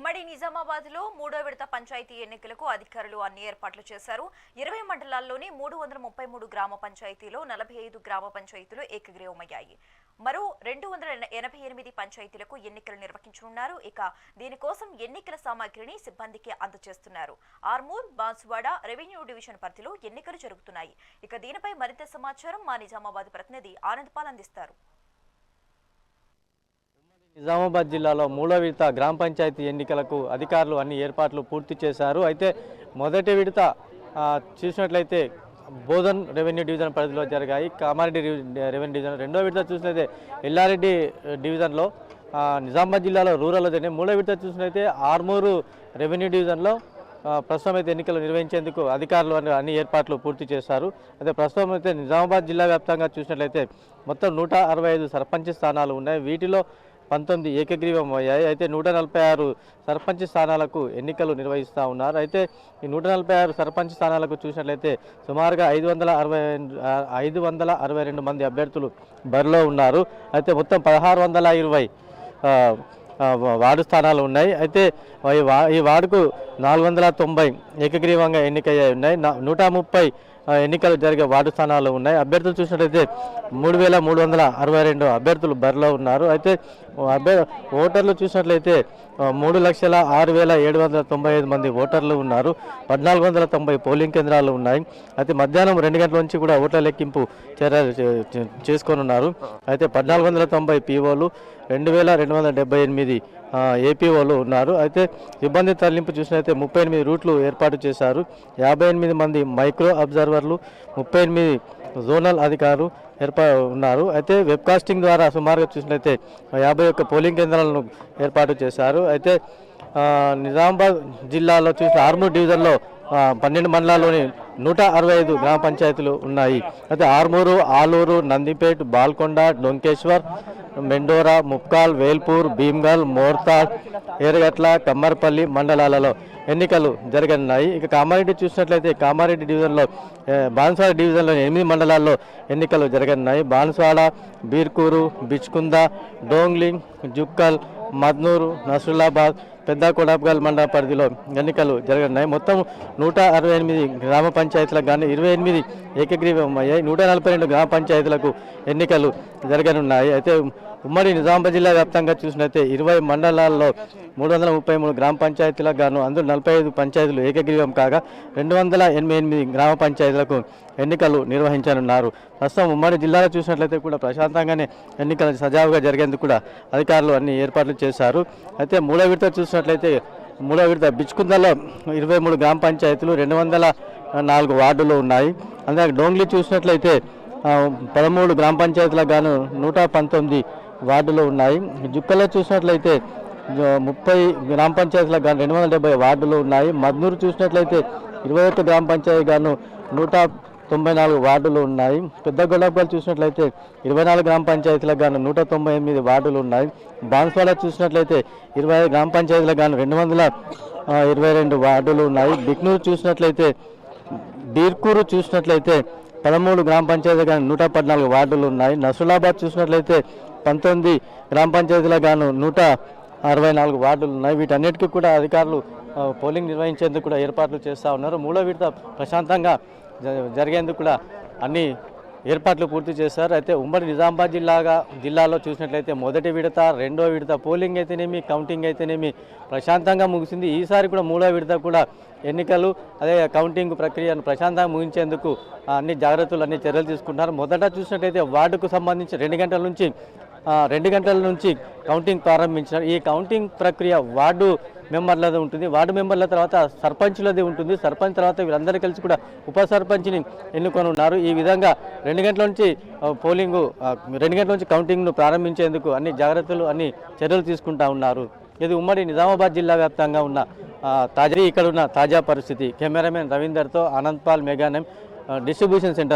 ఉమ్మడి నిజామాబాద్లో మూడో విడత పంచాయతీ ఎన్నికలకు అధికారులు అన్ని ఏర్పాట్లు చేశారు. ఇరవై మండలాల్లోని మూడు వందల ముప్పై మూడు గ్రామ పంచాయతీలో నలభై ఐదు గ్రామ పంచాయతీలు ఏకగ్రీవమయ్యాయి. మరో రెండు వందల ఎనభై ఎనిమిది పంచాయతీలకు ఎన్నికలు నిర్వహించనున్నారు. ఇక దీనికోసం ఎన్నికల సామాగ్రిని సిబ్బందికి అందజేస్తున్నారు. ఆర్మూర్ బాన్సువాడ రెవెన్యూ డివిజన్ పరిధిలో ఎన్నికలు జరుగుతున్నాయి. ఇక దీనిపై మరింత సమాచారం మా నిజామాబాద్ ప్రతినిధి ఆనంద్ పాల్ అందిస్తారు. నిజామాబాద్ జిల్లాలో మూడో విడత గ్రామ పంచాయతీ ఎన్నికలకు అధికారులు అన్ని ఏర్పాట్లు పూర్తి చేశారు. అయితే మొదటి విడత చూసినట్లయితే బోధన్ రెవెన్యూ డివిజన్ పరిధిలో జరిగాయి. కామారెడ్డి రెవెన్యూ డివిజన్ రెండో విడత చూసినట్లయితే ఎల్లారెడ్డి డివిజన్లో నిజామాబాద్ జిల్లాలో రూరల్లో జరిగినాయి. మూడో విడత చూసినట్లయితే ఆర్మూరు రెవెన్యూ డివిజన్లో ప్రస్తుతం అయితే ఎన్నికలు నిర్వహించేందుకు అధికారులు అన్ని- అన్ని ఏర్పాట్లు పూర్తి చేశారు. అయితే ప్రస్తుతం అయితే నిజామాబాద్ జిల్లా వ్యాప్తంగా చూసినట్లయితే మొత్తం నూట అరవై ఐదు సర్పంచ్ స్థానాలు ఉన్నాయి. వీటిలో పంతొమ్మిది ఏకగ్రీవం అయ్యాయి అయితే నూట నలభై ఆరు సర్పంచ్ స్థానాలకు ఎన్నికలు నిర్వహిస్తూ ఉన్నారు. అయితే ఈ నూట నలభై ఆరు సర్పంచ్ స్థానాలకు చూసినట్లయితే సుమారుగా ఐదు వందల అరవై ఐదు వందల అరవై రెండు మంది అభ్యర్థులు బరిలో ఉన్నారు. అయితే మొత్తం పదహారు వందల ఇరవై వార్డు స్థానాలు ఉన్నాయి. అయితే ఈ వార్డుకు నాలుగు వందల తొంభై ఏకగ్రీవంగా ఎన్నికయ్యాయి ఉన్నాయి. నూట ముప్పై ఎన్నికలు జరిగే వార్డు స్థానాలు ఉన్నాయి. అభ్యర్థులు చూసినట్లయితే మూడు వేల మూడు వందల అరవై రెండు అభ్యర్థులు బరిలో ఉన్నారు. అయితే అభ్య ఓటర్లు చూసినట్లయితే మూడు లక్షల ఆరు వేల ఏడు వందల తొంభై ఐదు మంది ఓటర్లు ఉన్నారు. పద్నాలుగు వందల తొంభై పోలింగ్ కేంద్రాలు ఉన్నాయి. అయితే మధ్యాహ్నం రెండు గంటల నుంచి కూడా ఓట్ల లెక్కింపు చర్యలు చే- చేసుకొని ఉన్నారు. అయితే పద్నాలుగు వందల తొంభై పీఓలు రెండు వేల రెండు వందల డెబ్బై ఎనిమిది ఏపీఓలు ఉన్నారు. అయితే ఇబ్బంది తరలింపు చూసినట్లయితే ముప్పై ఎనిమిది రూట్లు ఏర్పాటు చేశారు. యాభై ఎనిమిది మంది మైక్రో అబ్జర్వర్లు ముప్పై ఎనిమిది జోనల్ అధికారులు ఏర్పా ఉన్నారు. అయితే వెబ్కాస్టింగ్ ద్వారా సుమారుగా చూసినైతే యాభై ఒక్క పోలింగ్ కేంద్రాలను ఏర్పాటు చేశారు. అయితే నిజామాబాద్ జిల్లాలో చూసిన ఆర్మూర్ డివిజన్లో పన్నెండు మండలాల్లోని నూట అరవై ఐదు గ్రామ పంచాయతీలు ఉన్నాయి. అయితే ఆర్మూరు ఆలూరు నందిపేట్ బాల్కొండ డొంకేశ్వర్ మెండోరా ముప్కాల్ వేల్పూర్ భీమ్గల్ మోర్తాడ్ ఏరగట్ల కమ్మర్పల్లి మండలాలలో ఎన్నికలు జరగనున్నాయి. ఇక కామారెడ్డి చూసినట్లయితే కామారెడ్డి డివిజన్లో ఏ, బాన్స్వాడ డివిజన్లో ఎనిమిది మండలాల్లో ఎన్నికలు జరగనున్నాయి. బాన్స్వాడ బీర్కూరు బిచ్కుంద డోంగ్లింగ్ జుక్కల్ మద్నూరు నసులాబాద్ పెద్ద కొడాబ్గల్ మండల పరిధిలో ఎన్నికలు జరగనున్నాయి. మొత్తం నూట అరవై ఎనిమిది గ్రామ పంచాయతీలకు కానీ ఇరవై ఎనిమిది ఏకగ్రీవం అయ్యాయి. నూట నలభై రెండు గ్రామ పంచాయతీలకు ఎన్నికలు జరగనున్నాయి. అయితే ఉమ్మడి నిజామాబాద్ జిల్లా వ్యాప్తంగా చూసినట్లయితే ఇరవై మండలాల్లో మూడు వందల ముప్పై మూడు గ్రామ పంచాయతీలకు గాను అందులో నలభై ఐదు పంచాయతీలు ఏకగ్రీవం కాగా రెండు వందల ఎనభై ఎనిమిది గ్రామ పంచాయతీలకు ఎన్నికలు నిర్వహించనున్నారు. ప్రస్తుతం ఉమ్మడి జిల్లాలో చూసినట్లయితే కూడా ప్రశాంతంగానే ఎన్నికలు సజావుగా జరిగేందుకు కూడా అధికారులు అన్ని ఏర్పాట్లు చేశారు. అయితే మూడో విడత చూసినట్లయితే మూడో విడత బిచ్చుకుందలో ఇరవై మూడు గ్రామ పంచాయతీలు రెండు వందల నాలుగు వార్డులు ఉన్నాయి. అలాగే డోంగ్లీ చూసినట్లయితే పదమూడు గ్రామ పంచాయతీలకు గాను నూట పంతొమ్మిది వార్డులు ఉన్నాయి. జుక్కలో చూసినట్లయితే ముప్పై గ్రామ పంచాయతీలకు గాను రెండు వందల డెబ్బై వార్డులు ఉన్నాయి. మద్నూరు చూసినట్లయితే ఇరవై ఒక్క గ్రామ పంచాయతీ గాను నూట తొంభై నాలుగు వార్డులు ఉన్నాయి. పెద్ద గొడవలు చూసినట్లయితే ఇరవై నాలుగు గ్రామ పంచాయతీలకు గాను నూట తొంభై ఎనిమిది వార్డులు ఉన్నాయి. బాన్స్వాడ చూసినట్లయితే ఇరవై ఐదు గ్రామ పంచాయతీలకు గాను రెండు వందల ఇరవై రెండు వార్డులు ఉన్నాయి. బిక్నూరు చూసినట్లయితే బీర్కూరు చూసినట్లయితే పదమూడు గ్రామ పంచాయతీలు కానీ నూట పద్నాలుగు వార్డులు ఉన్నాయి. నసులాబాద్ చూసినట్లయితే పంతొమ్మిది గ్రామ పంచాయతీలకు గాను నూట అరవై నాలుగు వార్డులు ఉన్నాయి. వీటన్నిటికీ కూడా అధికారులు పోలింగ్ నిర్వహించేందుకు కూడా ఏర్పాట్లు చేస్తూ ఉన్నారు. మూడో విడత ప్రశాంతంగా జ- జరిగేందుకు కూడా అన్ని ఏర్పాట్లు పూర్తి చేశారు. అయితే ఉమ్మడి నిజామాబాద్ జిల్లాగా జిల్లాలో చూసినట్లయితే మొదటి విడత రెండో విడత పోలింగ్ అయితేనేమి కౌంటింగ్ అయితేనేమి ప్రశాంతంగా ముగిసింది. ఈసారి కూడా మూడో విడత కూడా ఎన్నికలు అదే కౌంటింగ్ ప్రక్రియను ప్రశాంతంగా ముగించేందుకు అన్ని జాగ్రత్తలు అన్ని చర్యలు తీసుకుంటున్నారు. మొదట చూసినట్లయితే వార్డుకు సంబంధించి రెండు గంటల నుంచి రెండు గంటల నుంచి కౌంటింగ్ ప్రారంభించినారు. ఈ కౌంటింగ్ ప్రక్రియ వార్డు మెంబర్లది ఉంటుంది. వార్డు మెంబర్ల తర్వాత సర్పంచ్లది ఉంటుంది. సర్పంచ్ తర్వాత వీళ్ళందరూ కలిసి కూడా ఉప సర్పంచ్ని ఎన్నుకొని ఉన్నారు. ఈ విధంగా రెండు గంటల నుంచి పోలింగు పోలింగ్ రెండు గంటల నుంచి కౌంటింగ్ను ప్రారంభించేందుకు అన్ని జాగ్రత్తలు అన్ని చర్యలు తీసుకుంటా ఉన్నారు. ఇది ఉమ్మడి నిజామాబాద్ జిల్లా వ్యాప్తంగా ఉన్న తాజా ఇక్కడ ఉన్న తాజా పరిస్థితి. కెమెరామెన్ రవీందర్తో అనంత్పాల్ పాల్ మెగానెం డిస్ట్రిబ్యూషన్ సెంటర్.